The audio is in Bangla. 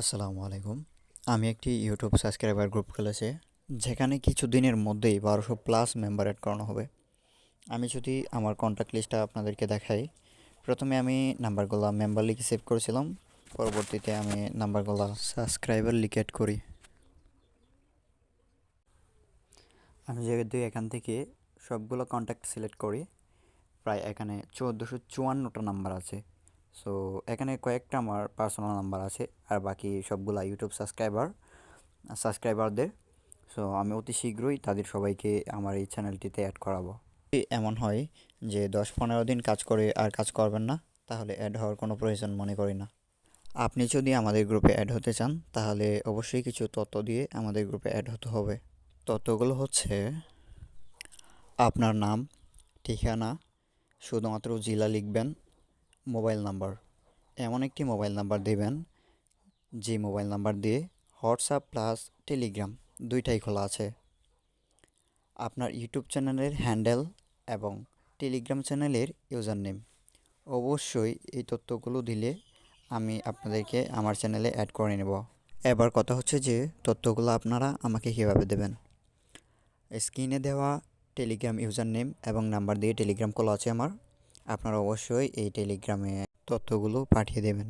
আসসালামু আলাইকুম। আমি একটি ইউটিউব সাবস্ক্রাইবার গ্রুপ খুলেছি, যেখানে কিছু দিনের মধ্যেই বারোশো প্লাস মেম্বার অ্যাড করানো হবে। আমি যদি আমার কন্ট্যাক্ট লিস্টটা আপনাদেরকে দেখাই, প্রথমে আমি নাম্বারগুলো মেম্বার লিখে সেভ করেছিলাম, পরবর্তীতে আমি নাম্বারগুলো সাবস্ক্রাইবার লিখে অ্যাড করি। আমি যদি এখান থেকে সবগুলো কন্ট্যাক্ট সিলেক্ট করি, প্রায় এখানে চোদ্দোশো চুয়ান্নটা নাম্বার আছে। সো এখানে কয়েকটা আমার পার্সোনাল নাম্বার আছে, আর বাকি সবগুলা ইউটিউব সাবস্ক্রাইবার সাবস্ক্রাইবারদের সো আমি অতি শীঘ্রই তাদের সবাইকে আমার এই চ্যানেলটিতে অ্যাড করাবো। এমন হয় যে দশ পনেরো দিন কাজ করে আর কাজ করবেন না, তাহলে অ্যাড হওয়ার কোনো প্রয়োজন মনে করি না। আপনি যদি আমাদের গ্রুপে অ্যাড হতে চান, তাহলে অবশ্যই কিছু তথ্য দিয়ে আমাদের গ্রুপে অ্যাড হতে হবে। তথ্যগুলো হচ্ছে, আপনার নাম, ঠিকানা, শুধুমাত্র জেলা লিখবেন মোবাইল নাম্বার। এমন একটি মোবাইল নাম্বার দেবেন, যে মোবাইল নাম্বার দিয়ে হোয়াটসঅ্যাপ প্লাস টেলিগ্রাম দুইটাই খোলা আছে। আপনার ইউটিউব চ্যানেলের হ্যান্ডেল এবং টেলিগ্রাম চ্যানেলের ইউজার নেম অবশ্যই এই তথ্যগুলো দিলে আমি আপনাদেরকে আমার চ্যানেলে অ্যাড করে নেব। এবার কথা হচ্ছে যে তথ্যগুলো আপনারা আমাকে কীভাবে দেবেন। স্ক্রিনে দেওয়া টেলিগ্রাম ইউজার নেম এবং নাম্বার দিয়ে টেলিগ্রাম কল আছে আমার। আপনারা অবশ্যই এই টেলিগ্রামে তথ্যগুলো পাঠিয়ে দেবেন।